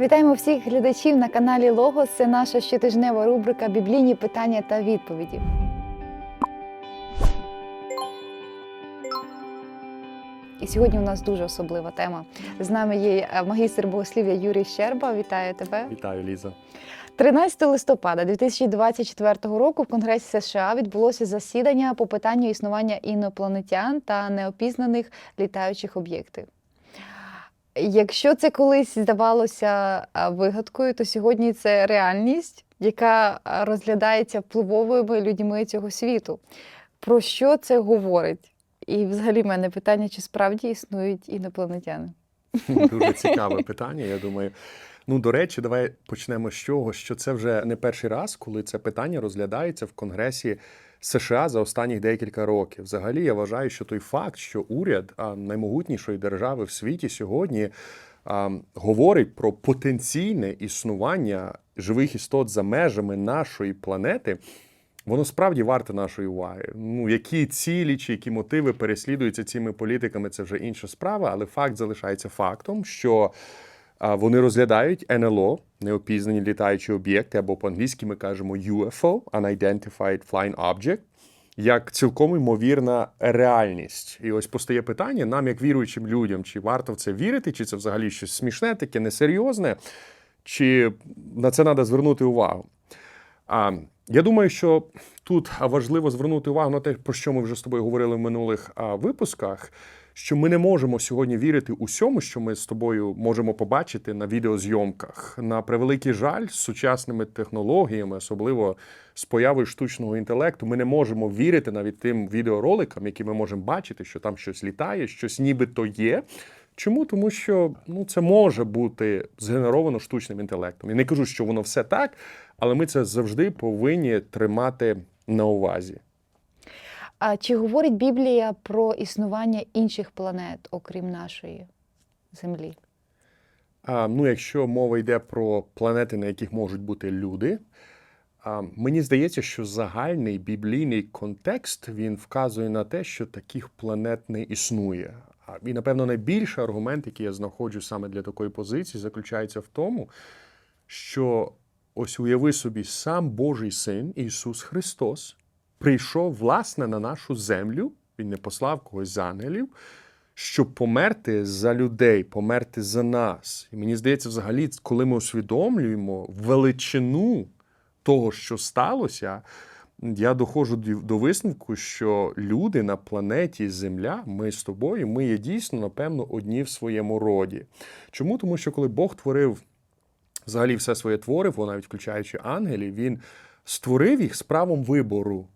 Вітаємо всіх глядачів на каналі Логос. Це наша щотижнева рубрика Біблійні питання та відповіді. І сьогодні у нас дуже особлива тема. З нами є е, магістр богослів'я Юрій Щерба. Вітаю тебе. Вітаю, Ліза. 13 листопада 2024 року в Конгресі США відбулося засідання по питанню існування інопланетян та неопізнаних літаючих об'єктів. Якщо це колись здавалося вигадкою, то сьогодні це реальність, яка розглядається впливовими людьми цього світу. Про що це говорить? І взагалі в мене питання, чи справді існують інопланетяни? Дуже цікаве питання. Я думаю. Ну, до речі, давай почнемо з чого, що це вже не перший раз, коли це питання розглядається в Конгресі США за останніх декілька років. Взагалі, я вважаю, що той факт, що уряд наймогутнішої держави в світі сьогодні а, говорить про потенційне існування живих істот за межами нашої планети. Воно справді варте нашої уваги. Ну, які цілі чи які мотиви переслідуються цими політиками, це вже інша справа, але факт залишається фактом, що вони розглядають НЛО, неопізнані літаючі об'єкти, або по-англійськи ми кажемо UFO, Unidentified Flying Object, як цілком ймовірна реальність. І ось постає питання нам, як віруючим людям, чи варто в це вірити, чи це взагалі щось смішне, таке несерйозне, чи на це треба звернути увагу. А, я думаю, що тут важливо звернути увагу на те, про що ми вже з тобою говорили в минулих випусках. Що ми не можемо сьогодні вірити усьому, що ми з тобою можемо побачити на відеозйомках. На превеликий жаль, з сучасними технологіями, особливо з появою штучного інтелекту, ми не можемо вірити навіть тим відеороликам, які ми можемо бачити, що там щось літає, щось нібито є. Чому? Тому що ну, це може бути згенеровано штучним інтелектом. І не кажу, що воно все так, але ми це завжди повинні тримати на увазі. А чи говорить Біблія про існування інших планет, окрім нашої Землі? А, ну, якщо мова йде про планети, на яких можуть бути люди, а, мені здається, що загальний біблійний контекст він вказує на те, що таких планет не існує. І, напевно, найбільший аргумент, який я знаходжу саме для такої позиції, заключається в тому, що ось уяви собі, сам Божий син Ісус Христос прийшов власне на нашу землю, Він не послав когось з ангелів, щоб померти за людей, померти за нас. І мені здається, взагалі, коли ми усвідомлюємо величину того, що сталося, я доходжу до- висновку, що люди на планеті Земля, ми з тобою, ми є дійсно, напевно, одні в своєму роді. Чому? Тому що коли Бог творив взагалі все своє твориво, навіть включаючи ангелів, він створив їх з правом вибору.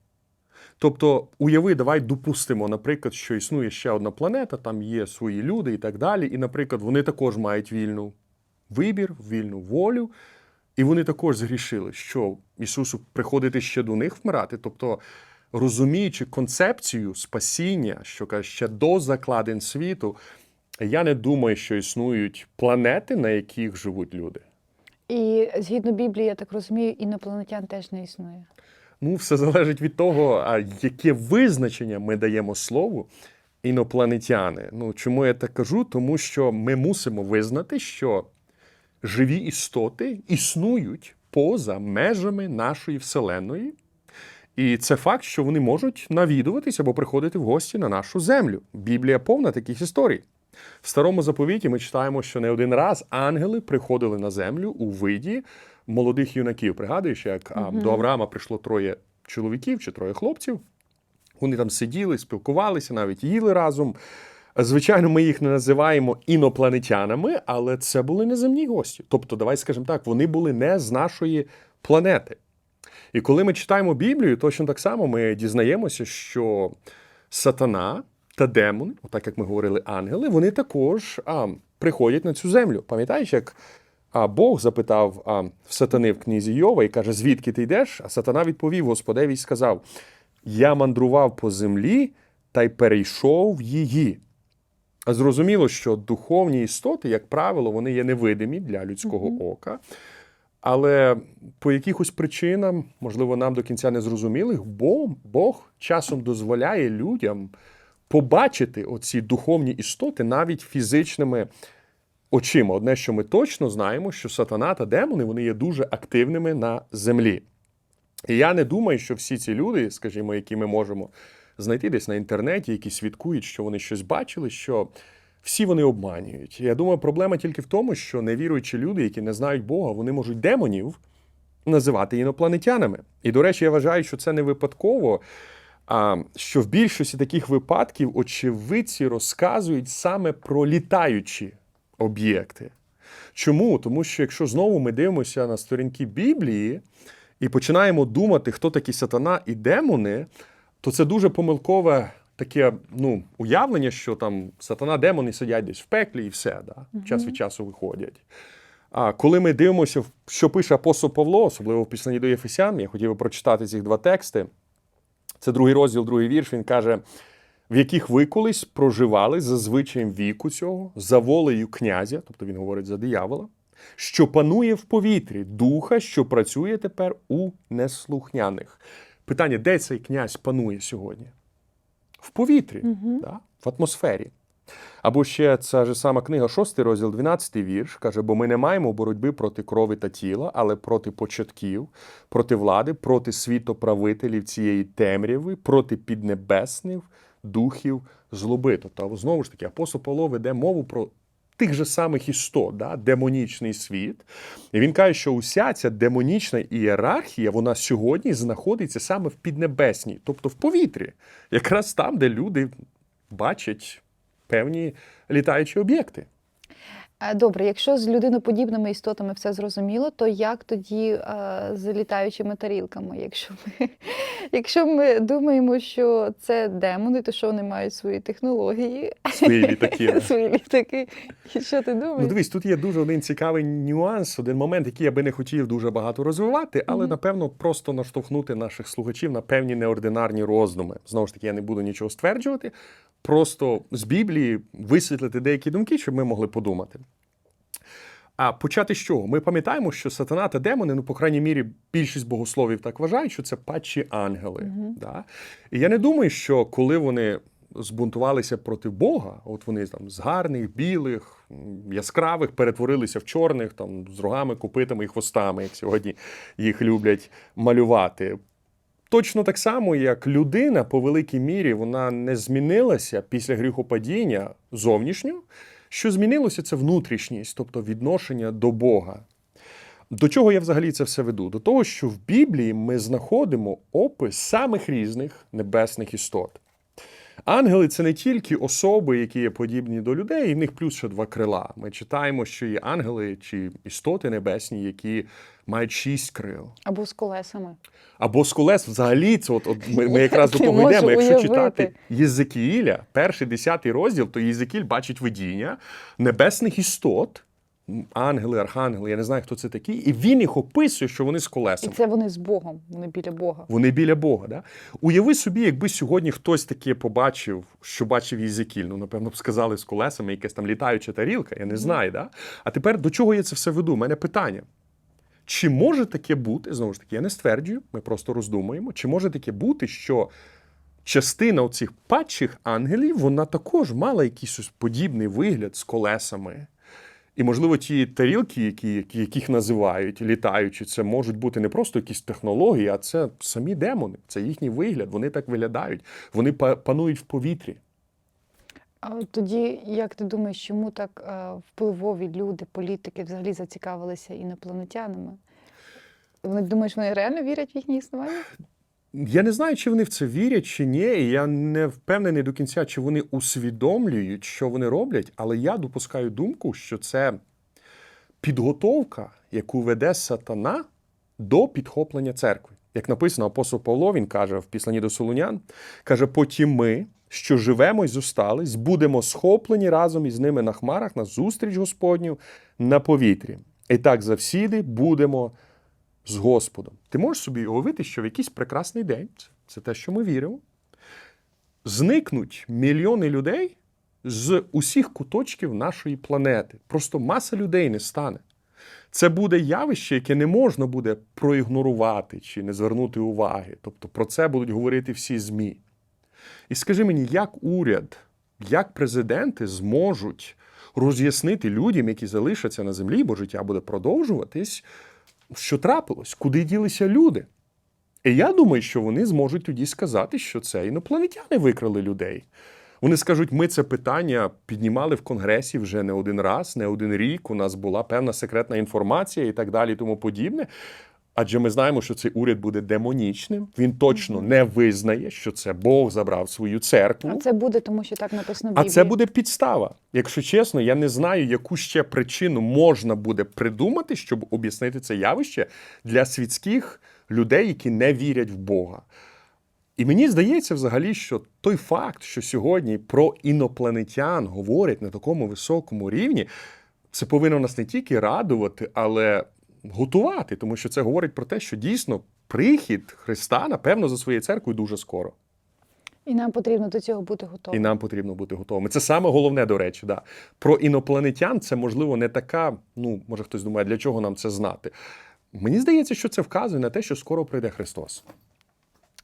Тобто, уяви, давай допустимо, наприклад, що існує ще одна планета, там є свої люди і так далі. І, наприклад, вони також мають вільну вибір, вільну волю, і вони також згрішили, що Ісусу приходити ще до них вмирати. Тобто, розуміючи концепцію спасіння, що каже, ще до закладин світу, я не думаю, що існують планети, на яких живуть люди. І згідно Біблії, я так розумію, інопланетян теж не існує. Ну, все залежить від того, а яке визначення ми даємо слову інопланетяни. Ну, чому я так кажу? Тому що ми мусимо визнати, що живі істоти існують поза межами нашої вселеної. І це факт, що вони можуть навідуватися або приходити в гості на нашу землю. Біблія повна таких історій. В старому заповіті ми читаємо, що не один раз ангели приходили на землю у виді молодих юнаків. Пригадуєш, як а, до Авраама прийшло троє чоловіків чи троє хлопців. Вони там сиділи, спілкувалися, навіть їли разом. Звичайно, ми їх не називаємо інопланетянами, але це були неземні гості. Тобто, давай скажемо так, вони були не з нашої планети. І коли ми читаємо Біблію, точно так само ми дізнаємося, що сатана та демони, отак як ми говорили, ангели, вони також а, приходять на цю землю. Пам'ятаєш, як а, Бог запитав а, в сатани в книзі Йова і каже, звідки ти йдеш? А сатана відповів Господеві і сказав: Я мандрував по землі та й перейшов її. Зрозуміло, що духовні істоти, як правило, вони є невидимі для людського ока. Але по якихось причинам, можливо, нам до кінця не зрозумілих, Бог, Бог часом дозволяє людям побачити оці духовні істоти навіть фізичними очима. Одне, що ми точно знаємо, що сатана та демони вони є дуже активними на землі. І я не думаю, що всі ці люди, скажімо, які ми можемо знайти десь на інтернеті, які свідкують, що вони щось бачили, що всі вони обманюють. Я думаю, проблема тільки в тому, що невіруючі люди, які не знають Бога, вони можуть демонів називати інопланетянами. І, до речі, я вважаю, що це не випадково. А що в більшості таких випадків очевидці розказують саме про літаючі об'єкти. Чому? Тому що якщо знову ми дивимося на сторінки Біблії і починаємо думати, хто такі сатана і демони, то це дуже помилкове таке ну, уявлення, що там сатана, демони сидять десь в пеклі і все, да? час від часу виходять. А коли ми дивимося, що пише апостол Павло, особливо в післанні до Єфесян, я хотів би прочитати ці два тексти. Це другий розділ, другий вірш. Він каже: в яких ви колись проживали за звичаєм віку цього, за волею князя, тобто він говорить за диявола, що панує в повітрі, духа, що працює тепер у неслухняних. Питання, де цей князь панує сьогодні? В повітрі, да? в атмосфері. Або ще ця ж сама книга, 6 розділ, 12 вірш, каже: бо ми не маємо боротьби проти крови та тіла, але проти початків, проти влади, проти світоправителів цієї темряви, проти піднебесних духів злоби. Тобто, знову ж таки, апостол Павло веде мову про тих же самих істот, да? демонічний світ. І він каже, що уся ця демонічна ієрархія, вона сьогодні знаходиться саме в піднебесній, тобто в повітрі, якраз там, де люди бачать певні літаючі об'єкти. Е, Добре, якщо з людиноподібними істотами все зрозуміло, то як тоді е, з літаючими тарілками? Якщо ми, якщо ми думаємо, що це демони, то що вони мають свої технології, Свої літаки. свої літаки? І що ти Ну, думаєш? дивись, тут є дуже один цікавий нюанс, один момент, який я би не хотів дуже багато розвивати, але Мгм. напевно просто наштовхнути наших слухачів на певні неординарні роздуми. Знову ж таки, я не буду нічого стверджувати. Просто з Біблії висвітлити деякі думки, щоб ми могли подумати. А почати з чого? Ми пам'ятаємо, що сатана та демони, ну, по крайній мірі, більшість богословів так вважають, що це падші ангели. Мгм. Да? І я не думаю, що коли вони збунтувалися проти Бога, от вони там з гарних, білих, яскравих перетворилися в чорних, там, з рогами, копитами і хвостами, як сьогодні їх люблять малювати. Точно так само, як людина по великій мірі вона не змінилася після гріхопадіння зовнішньо. Що змінилося, це внутрішність, тобто відношення до Бога. До чого я взагалі це все веду? До того, що в Біблії ми знаходимо опис самих різних небесних істот. Ангели це не тільки особи, які є подібні до людей, і в них плюс ще два крила. Ми читаємо, що є ангели чи істоти небесні, які мають шість крил. Або з колесами. Або з колес взагалі це от, от ми, ми якраз до того йдемо. Якщо уявити. читати Єзекіїля, перший десятий розділ, то Єзекіль бачить видіння небесних істот, ангели, архангели, я не знаю, хто це такі, і він їх описує, що вони з колесами. І це вони з Богом, вони біля Бога. Вони біля Бога. Да? Уяви собі, якби сьогодні хтось таке побачив, що бачив Єзекіль, ну, напевно, б сказали з колесами, якась там літаюча тарілка, я не знаю. Да? А тепер до чого я це все веду? У мене питання. Чи може таке бути, знову ж таки, я не стверджую, ми просто роздумуємо, чи може таке бути, що частина оцих падших ангелів, вона також мала якийсь подібний вигляд з колесами. І, можливо, ті тарілки, які, яких називають літаючі, це можуть бути не просто якісь технології, а це самі демони, це їхній вигляд, вони так виглядають, вони панують в повітрі. А тоді, як ти думаєш, чому так е, впливові люди, політики взагалі зацікавилися інопланетянами? Вони думаєш, вони реально вірять в їхнє існування? Я не знаю, чи вони в це вірять, чи ні. Я не впевнений до кінця, чи вони усвідомлюють, що вони роблять, але я допускаю думку, що це підготовка, яку веде сатана до підхоплення церкви. Як написано, апостол Павло, він каже в післанні до Солунян, каже: потім ми, що живемо і зостались, будемо схоплені разом із ними на хмарах на зустріч Господню на повітрі. І так завсіди будемо з Господом. Ти можеш собі уявити, що в якийсь прекрасний день, це, те, що ми віримо, зникнуть мільйони людей з усіх куточків нашої планети. Просто маса людей не стане. Це буде явище, яке не можна буде проігнорувати чи не звернути уваги. Тобто про це будуть говорити всі ЗМІ. І скажи мені, як уряд, як президенти зможуть роз'яснити людям, які залишаться на землі, бо життя буде продовжуватись, що трапилось, куди ділися люди. І я думаю, що вони зможуть тоді сказати, що це інопланетяни викрали людей. Вони скажуть, ми це питання піднімали в Конгресі вже не один раз, не один рік. У нас була певна секретна інформація і так далі, і тому подібне. Адже ми знаємо, що цей уряд буде демонічним. Він точно не визнає, що це Бог забрав свою церкву. А це буде, тому що так написано в А це буде підстава. Якщо чесно, я не знаю, яку ще причину можна буде придумати, щоб об'яснити це явище для світських людей, які не вірять в Бога. І мені здається, взагалі, що той факт, що сьогодні про інопланетян говорять на такому високому рівні, це повинно нас не тільки радувати, але готувати, тому що це говорить про те, що дійсно прихід Христа, напевно, за своєю церквою дуже скоро. І нам потрібно до цього бути І нам потрібно бути готовими. Це саме головне, до речі. Да. Про інопланетян це можливо не така. Ну, може хтось думає, для чого нам це знати. Мені здається, що це вказує на те, що скоро прийде Христос.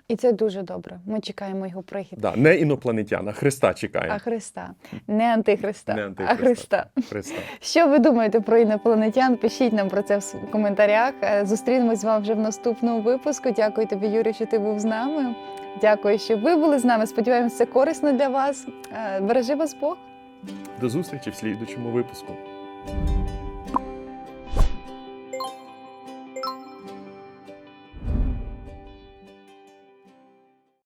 І це дуже добре. Ми чекаємо його прихід. Да, не інопланетян, а Христа чекаємо. А Христа, не антихриста, Не а. Христа. Христа. Що ви думаєте про інопланетян? Пишіть нам про це в коментарях. Е, Зустрінемось з вами вже в наступному випуску. Дякую тобі, Юрій, що ти був з нами. Дякую, що ви були з нами. Сподіваємось, це корисно для вас. Е, Бережи вас Бог. До зустрічі в слідучому випуску.